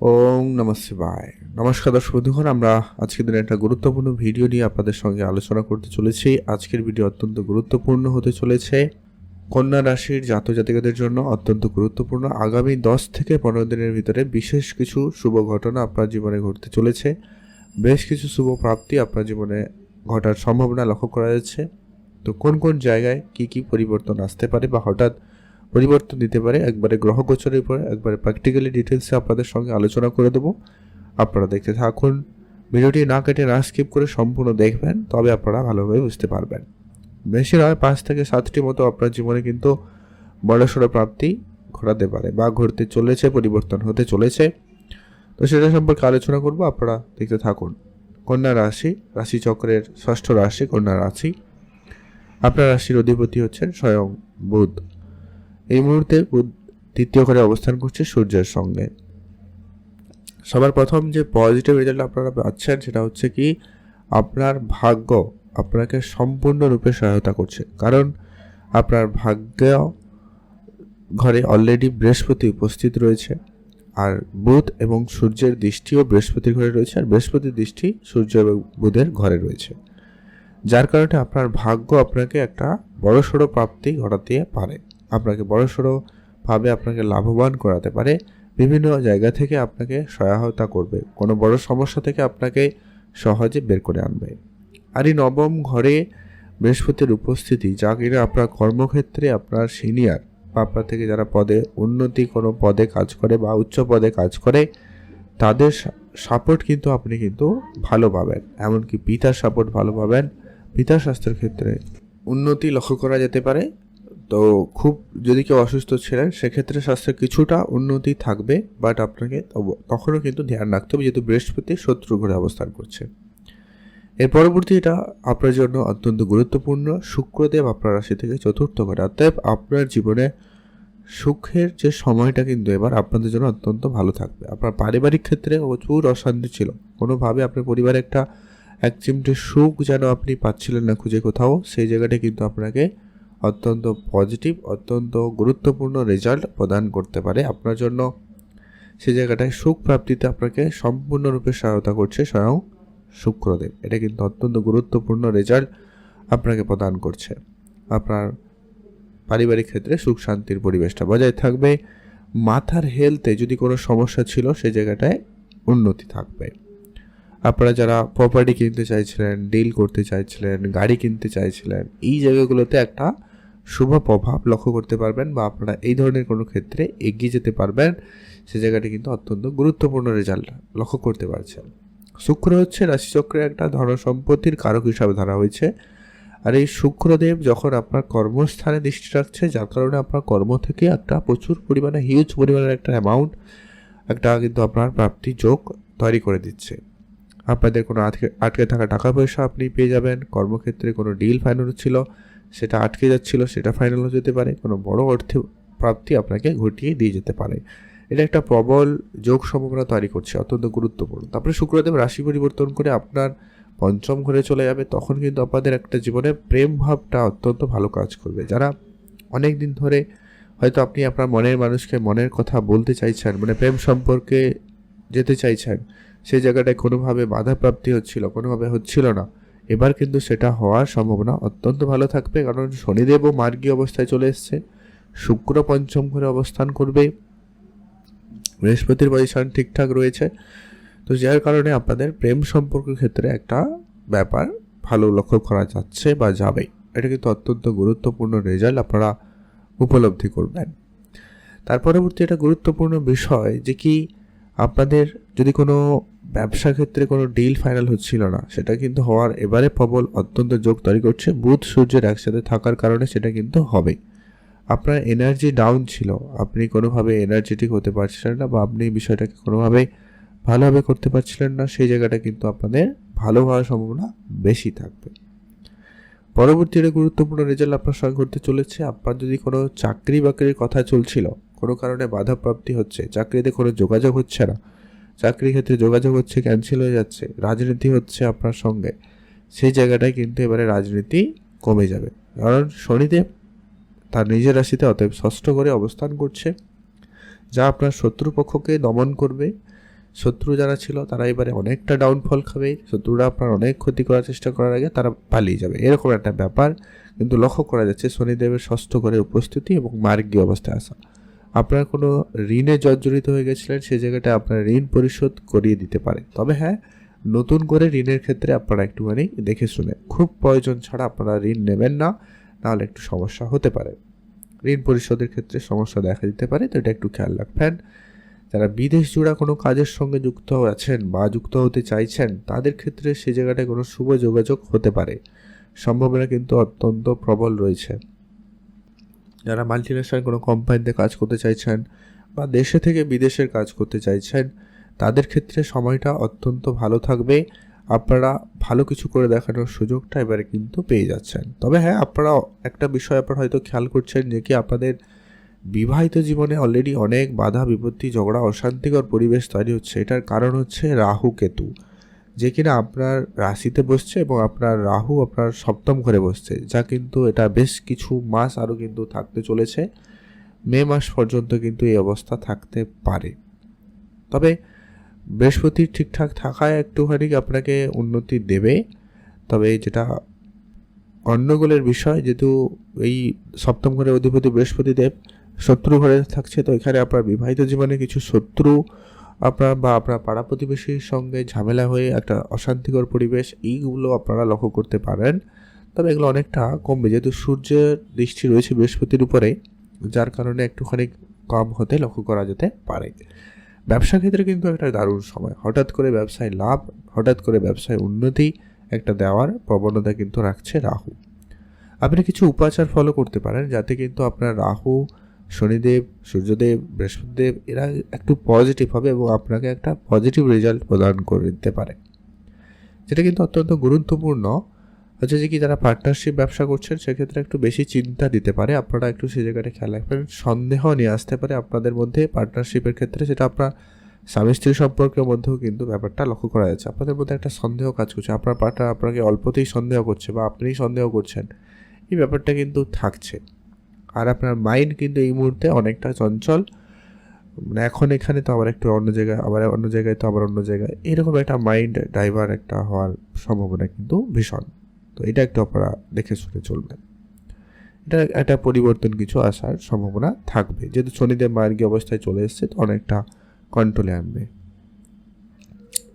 ওং নম শিবায়। নমস্কার দর্শক বন্ধুগণ, আমরা আজকের দিনে একটা গুরুত্বপূর্ণ ভিডিও নিয়ে আপনাদের সঙ্গে আলোচনা করতে চলেছি। আজকের ভিডিও অত্যন্ত গুরুত্বপূর্ণ হতে চলেছে। কন্যা রাশির জাতক জাতিকাদের জন্য অত্যন্ত গুরুত্বপূর্ণ। আগামী দশ থেকে পনেরো দিনের ভিতরে বিশেষ কিছু শুভ ঘটনা আপনার জীবনে ঘটতে চলেছে। বেশ কিছু শুভ প্রাপ্তি আপনার জীবনে ঘটার সম্ভাবনা লক্ষ্য করা যাচ্ছে। তো কোন কোন জায়গায় কি কি পরিবর্তন আসতে পারে বা হঠাৎ পরিবর্তন দিতে পারে, একবারে গ্রহ গোচরের পরে, একবারে প্র্যাকটিক্যালি ডিটেলসে আপনাদের সঙ্গে আলোচনা করে দেবো। আপনারা দেখতে থাকুন। ভিডিওটি না কেটে না স্কিপ করে সম্পূর্ণ দেখবেন, তবে আপনারা ভালোভাবে বুঝতে পারবেন। বেশি নয়, পাঁচ থেকে সাতটি মতো আপনার জীবনে কিন্তু বড়সড় প্রাপ্তি ঘটাতে পারে বা ঘটতে চলেছে, পরিবর্তন হতে চলেছে। তো সেটা সম্পর্কে আলোচনা করব, আপনারা দেখতে থাকুন। কন্যা রাশি রাশি চক্রের ষষ্ঠ রাশি, কন্যা রাশি। আপনার রাশির অধিপতি হচ্ছেন স্বয়ং বুধ। এই মুহূর্তে বুধ ঘরে অবস্থান করছে সূর্যের সঙ্গে। সবার প্রথম যে পজিটিভ রেজাল্ট আপনারা পাচ্ছেন সেটা হচ্ছে কি, আপনার ভাগ্য আপনাকে সম্পূর্ণরূপে সহায়তা করছে। কারণ আপনার ভাগ্য ঘরে অলরেডি বৃহস্পতি উপস্থিত রয়েছে আর বুধ এবং সূর্যের দৃষ্টিও বৃহস্পতির ঘরে রয়েছে আর বৃহস্পতির দৃষ্টি সূর্য এবং বুধের ঘরে রয়েছে। যার কারণে আপনার ভাগ্য আপনাকে একটা বড়সড় প্রাপ্তি ঘটাতে পারে। আপনাকে বড়সড়ভাবে আপনাকে লাভবান করাতে পারে, বিভিন্ন জায়গা থেকে আপনাকে সহায়তা করবে। কোনো বড় সমস্যা থেকে আপনাকে সহজে বের করে আনবে। আর এই নবম ঘরে বৃহস্পতির উপস্থিতি, যা কিনা আপনার কর্মক্ষেত্রে আপনার সিনিয়র বা আপনার থেকে যারা পদে উন্নতি কোনো পদে কাজ করে বা উচ্চ পদে কাজ করে, তাদের সাপোর্ট কিন্তু আপনি কিন্তু ভালো পাবেন। এমনকি পিতার সাপোর্ট ভালো পাবেন। পিতার স্বাস্থ্যের ক্ষেত্রে উন্নতি লক্ষ্য করা যেতে পারে। তো খুব যদি কেউ অসুস্থ ছিলেন, সেক্ষেত্রে স্বাস্থ্যের কিছুটা উন্নতি থাকবে বাট আপনাকে তখনও কিন্তু ধ্যান রাখতে হবে, যেহেতু বৃহস্পতি শত্রু ঘরে অবস্থান করছে। এর পরবর্তী এটা আপনার জন্য অত্যন্ত গুরুত্বপূর্ণ, শুক্রদেব আপনার রাশি থেকে চতুর্থ ঘরে, অতএব আপনার জীবনে সুখের যে সময়টা কিন্তু এবার আপনাদের জন্য অত্যন্ত ভালো থাকবে। আপনার পারিবারিক ক্ষেত্রে প্রচুর অশান্তি ছিল, কোনোভাবে আপনার পরিবারে একটা এক চিমটে সুখ যেন আপনি পাচ্ছিলেন না খুঁজে কোথাও, সেই জায়গাটা কিন্তু আপনাকে অত্যন্ত পজিটিভ অত্যন্ত গুরুত্বপূর্ণ রেজাল্ট প্রদান করতে পারে আপনার জন্য। সেই জায়গাটায় সুখ প্রাপ্তিতে আপনাকে সম্পূর্ণরূপে সহায়তা করছে স্বয়ং শুক্রদেব। এটা কিন্তু অত্যন্ত গুরুত্বপূর্ণ রেজাল্ট আপনাকে প্রদান করছে। আপনার পারিবারিক ক্ষেত্রে সুখ শান্তির পরিবেশটা বজায় থাকবে। মাথার হেলথে যদি কোনো সমস্যা ছিল সেই জায়গাটায় উন্নতি থাকবে। আপনারা যারা প্রপার্টি কিনতে চাইছিলেন ডিল করতে চাইছিলেন, গাড়ি কিনতে চাইছিলেন, এই জায়গাগুলোতে একটা শুভ প্রভাব লক্ষ্য করতে পারবেন বা আপনারা এই ধরনের কোনো ক্ষেত্রে এগিয়ে যেতে পারবেন, সে জায়গাটি কিন্তু অত্যন্ত গুরুত্বপূর্ণ রেজাল্ট লক্ষ্য করতে পারছেন। শুক্র হচ্ছে রাশিচক্রের একটা ধন সম্পত্তির কারক হিসাবে ধরা হয়েছে। আর এই শুক্রদেব যখন আপনার কর্মস্থানে দৃষ্টি রাখছে, যার কারণে আপনার কর্ম থেকে একটা প্রচুর পরিমাণে হিউজ পরিমাণের একটা অ্যামাউন্ট একটা কিন্তু আপনার প্রাপ্তি যোগ তৈরি করে দিচ্ছে। আপনাদের কোনো আটকে আটকে থাকা টাকা পয়সা আপনি পেয়ে যাবেন। কর্মক্ষেত্রে কোনো ডিল ফাইনাল ছিল। সেটা আটকে যাচ্ছিল, সেটা ফাইনাল হয়ে যেতে পারে, কোনো বড় অর্থে প্রাপ্তি আপনাকে ঘটিয়ে দিয়ে যেতে পারে। এটা একটা প্রবল যোগ সম্ভাবনা তৈরি করছে, অত্যন্ত গুরুত্বপূর্ণ। তারপরে শুক্রদেব রাশি পরিবর্তন করে আপনার পঞ্চম ঘরে চলে যাবে, তখন কিন্তু আপনাদের একটা জীবনে প্রেম ভাবটা অত্যন্ত ভালো কাজ করবে। যারা অনেক দিন ধরে হয়তো আপনি আপনার মনের মানুষকে মনের কথা বলতে চাইছেন মানে প্রেম সম্পর্কে যেতে চাইছেন সেই জায়গাটায় কোনোভাবে বাধাপ্রাপ্তি হচ্ছিল, কোনোভাবে হচ্ছিল না। এবার কিন্তু সেটা হওয়ার সম্ভাবনা অত্যন্ত ভালো থাকবে, কারণ শনিদেবও মার্গী অবস্থায় চলে এসছে। শুক্র পঞ্চম ঘরে অবস্থান করবে। বৃহস্পতির পজিশন ঠিকঠাক রয়েছে। তো যার কারণে আপনাদের প্রেম সম্পর্কের ক্ষেত্রে একটা ব্যাপার ভালো লক্ষ্য করা যাচ্ছে বা যাবে। এটা কিন্তু অত্যন্ত গুরুত্বপূর্ণ রেজাল্ট আপনারা উপলব্ধি করবেন। তার পরবর্তী একটা গুরুত্বপূর্ণ বিষয় যে কি, আপনাদের যদি কোনো ব্যবসা ক্ষেত্রে কোনো ডিল ফাইনাল হচ্ছিল না। সেটা কিন্তু হওয়ার এবারে প্রবল অত্যন্ত যোগ তৈরি করছে। বুধ সূর্যের একসাথে থাকার কারণে সেটা কিন্তু হবে। আপনার এনার্জি ডাউন ছিল। আপনি কোনোভাবে এনার্জেটিক হতে পারছিলেন না বা আপনি বিষয়টাকে কোনোভাবে ভালোভাবে করতে পারছিলেন না, সেই জায়গাটা কিন্তু আপনাদের ভালো হওয়ার সম্ভাবনা বেশি থাকবে। পরবর্তী একটা গুরুত্বপূর্ণ রেজাল্ট আপনার সঙ্গে ঘটতে চলেছে। আপনার যদি কোনো চাকরি বাকরির কথা চলছিল, কোনো কারণে বাধাপ্রাপ্তি হচ্ছে, চাকরিতে কোনো যোগাযোগ হচ্ছে না চাকরির ক্ষেত্রে যোগাযোগ হচ্ছে ক্যান্সেল হয়ে যাচ্ছে, রাজনীতি হচ্ছে আপনার সঙ্গে। সেই জায়গাটায় কিন্তু এবারে রাজনীতি কমে যাবে। কারণ শনিদেব তার নিজের রাশিতে অতএব ষষ্ঠ করে অবস্থান করছে, যা আপনার শত্রুপক্ষকে দমন করবে। শত্রু যারা ছিল তারা এবারে অনেকটা ডাউনফল খাবে, শত্রুরা আপনার অনেক ক্ষতি করার চেষ্টা করার আগে তারা পালিয়ে যাবে। এরকম একটা ব্যাপার কিন্তু লক্ষ্য করা যাচ্ছে শনিদেবের ষষ্ঠ ঘরের উপস্থিতি এবং মার্গীয় অবস্থায় আসা। আপনার কোনো ঋণে জর্জরিত হয়ে গেছিলেন, সেই জায়গাটা আপনার ঋণ পরিশোধ করিয়ে দিতে পারে। তবে হ্যাঁ নতুন করে ঋণের ক্ষেত্রে আপনারা একটুখানি দেখে শুনে, খুব প্রয়োজন ছাড়া আপনারা ঋণ নেবেন না, নাহলে একটু সমস্যা হতে পারে। ঋণ পরিশোধের ক্ষেত্রে সমস্যা দেখা দিতে পারে, তো এটা একটু খেয়াল রাখবেন। যারা বিদেশ জোড়া কোনো কাজের সঙ্গে যুক্ত আছেন বা যুক্ত হতে চাইছেন, তাদের ক্ষেত্রে সে জায়গাটায় কোনো শুভ যোগাযোগ হতে পারে। সম্ভাবনা কিন্তু অত্যন্ত প্রবল রয়েছে। যারা মাল্টিনেশনাল কোনো কোম্পানিতে কাজ করতে চাইছেন বা দেশে থেকে বিদেশের কাজ করতে চাইছেন, তাদের ক্ষেত্রে সময়টা অত্যন্ত ভালো থাকবে। আপনারা ভালো কিছু করে দেখানোর সুযোগটা এবারে কিন্তু পেয়ে যাচ্ছেন। তবে হ্যাঁ আপনারা একটা বিষয় আপনারা হয়তো খেয়াল করছেন যে কি আপনাদের বিবাহিত জীবনে অলরেডি অনেক বাধা, বিপত্তি, ঝগড়া, অশান্তিকর পরিবেশ তৈরি হচ্ছে। এটার কারণ হচ্ছে রাহু কেতু। যে কিনা আপনার রাশিতে বসছে এবং আপনার রাহু আপনার সপ্তম ঘরে বসছে, যা কিন্তু এটা বেশ কিছু মাস আরও কিন্তু থাকতে চলেছে। মে মাস পর্যন্ত কিন্তু এই অবস্থা থাকতে পারে। তবে বৃহস্পতি ঠিকঠাক থাকায় একটুখানি আপনাকে উন্নতি দেবে। তবে যেটা অন্নগোলের বিষয়, যেহেতু এই সপ্তম ঘরের অধিপতি বৃহস্পতি দেব শত্রু ঘরে থাকছে, তো এখানে আপনার বিবাহিত জীবনে কিছু শত্রু আপনার বা আপনার পাড়া প্রতিবেশীর সঙ্গে ঝামেলা হয়ে একটা অশান্তিকর পরিবেশ, এইগুলো আপনারা লক্ষ্য করতে পারেন। তবে এগুলো অনেকটা কমবে। যেহেতু সূর্যের দৃষ্টি রয়েছে বৃহস্পতির উপরে, যার কারণে একটুখানি কম হতে লক্ষ্য করা যেতে পারে। ব্যবসা ক্ষেত্রে কিন্তু একটা দারুণ সময়। হঠাৎ করে ব্যবসায় লাভ, হঠাৎ করে ব্যবসায় উন্নতি একটা দেওয়ার প্রবণতা কিন্তু রাখছে রাহু। আপনি কিছু উপাচার ফলো করতে পারেন, যাতে কিন্তু আপনার রাহু শনিদেব, সূর্যদেব, বৃহস্পতিদেব, এরা একটু পজিটিভ হবে এবং আপনাকে একটা পজিটিভ রেজাল্ট প্রদান করে দিতে পারে। যেটা কিন্তু অত্যন্ত গুরুত্বপূর্ণ। হচ্ছে যে কি, যারা পার্টনারশিপ ব্যবসা করছেন, সেক্ষেত্রে একটু বেশি চিন্তা দিতে পারে। আপনারা একটু সেই জায়গাটা খেয়াল রাখবেন। সন্দেহ নিয়ে আসতে পারে আপনাদের মধ্যে। পার্টনারশিপের ক্ষেত্রে সেটা আপনার স্বামী স্ত্রী সম্পর্কের মধ্যেও কিন্তু ব্যাপারটা লক্ষ্য করা যাচ্ছে। আপনাদের মধ্যে একটা সন্দেহ কাজ করছে। আপনার পার্টনার আপনাকে অল্পতেই সন্দেহ করছে বা আপনিই সন্দেহ করছেন। এই ব্যাপারটা কিন্তু থাকছে। আর আপনার মাইন্ড কিন্তু এই মুহূর্তে অনেকটা চঞ্চল। মানে এখন এখানে তো আবার একটু অন্য জায়গায়, আবার অন্য জায়গায় তো আবার অন্য জায়গায়। এরকম একটা মাইন্ড ডাইভার একটা হওয়ার সম্ভাবনা কিন্তু ভীষণ। তো এটা একটু আপনারা দেখে শুনে চলবেন। এটা একটা পরিবর্তন কিছু আসার সম্ভাবনা থাকবে। যেহেতু শনিদেব মার্গী অবস্থায় চলে এসছে, তো অনেকটা কন্ট্রোলে আনবে।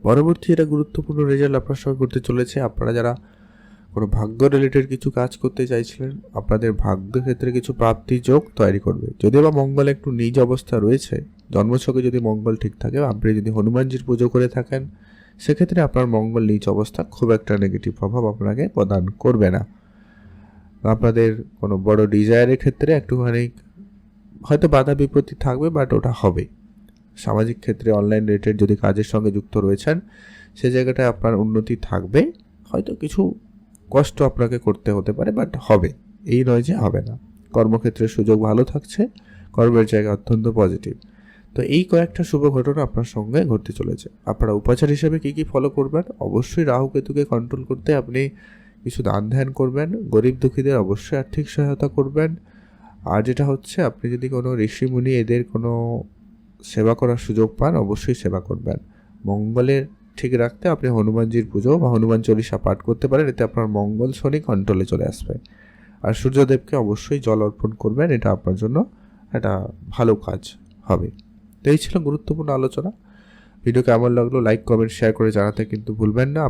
পরবর্তী এটা গুরুত্বপূর্ণ রেজাল্ট আপনার সঙ্গে করতে চলেছে। আপনারা যারা কোনো ভাগ্য রিলেটেড কিছু কাজ করতে চাইছিলেন, আপনাদের ভাগ্য ক্ষেত্রে কিছু প্রাপ্তি যোগ তৈরি করবে। যদিও বা মঙ্গল একটু নিজ অবস্থা রয়েছে, জন্মছকে যদি মঙ্গল ঠিক থাকে আপনি যদি হনুমানজির পুজো করে থাকেন, সেক্ষেত্রে আপনার মঙ্গল নিজ অবস্থা খুব একটা নেগেটিভ প্রভাব আপনাকে প্রদান করবে না। আপনাদের কোনো বড় ডিজায়ারের ক্ষেত্রে একটুখানি হয়তো বাধা বিপত্তি থাকবে বাট ওটা হবে। সামাজিক ক্ষেত্রে অনলাইন রিলেটেড যদি কাজের সঙ্গে যুক্ত রয়েছেন, সে জায়গাটায় আপনার উন্নতি থাকবে। হয়তো কিছু কষ্ট আপনাকে করতে হতে পারে বাট হবে। এই নয় যে হবে না। কর্মক্ষেত্রে সুযোগ ভালো থাকছে, কর্মের জায়গা অত্যন্ত পজিটিভ তো এই কয়েকটা শুভ ঘটনা আপনার সঙ্গে ঘটতে চলেছে। আপনারা উপাচার হিসেবে কী কী ফলো করবেন? অবশ্যই রাহু কেতুকে কন্ট্রোল করতে আপনি কিছু দান ধ্যান করবেন। গরিব দুঃখীদের অবশ্যই আর্থিক সহায়তা করবেন। আর যেটা হচ্ছে, আপনি যদি কোনো ঋষিমুনি এদের কোনো সেবা করার সুযোগ পান, অবশ্যই সেবা করবেন। মঙ্গলের ঠিক রাখতে আপনি হনুমানজির পুজো বা হনুমান চল্লিশা পাঠ করতে পারেন, এতে আপনার মঙ্গল শনি কন্ট্রোলে চলে আসবে। আর সূর্যদেবকে অবশ্যই জল অর্পণ করবেন, এটা আপনার জন্য একটা ভালো কাজ হবে। তো এই ছিল গুরুত্বপূর্ণ আলোচনা। ভিডিও কেমন লাগল লাইক কমেন্ট শেয়ার করে জানাতে কিন্তু ভুলবেন না।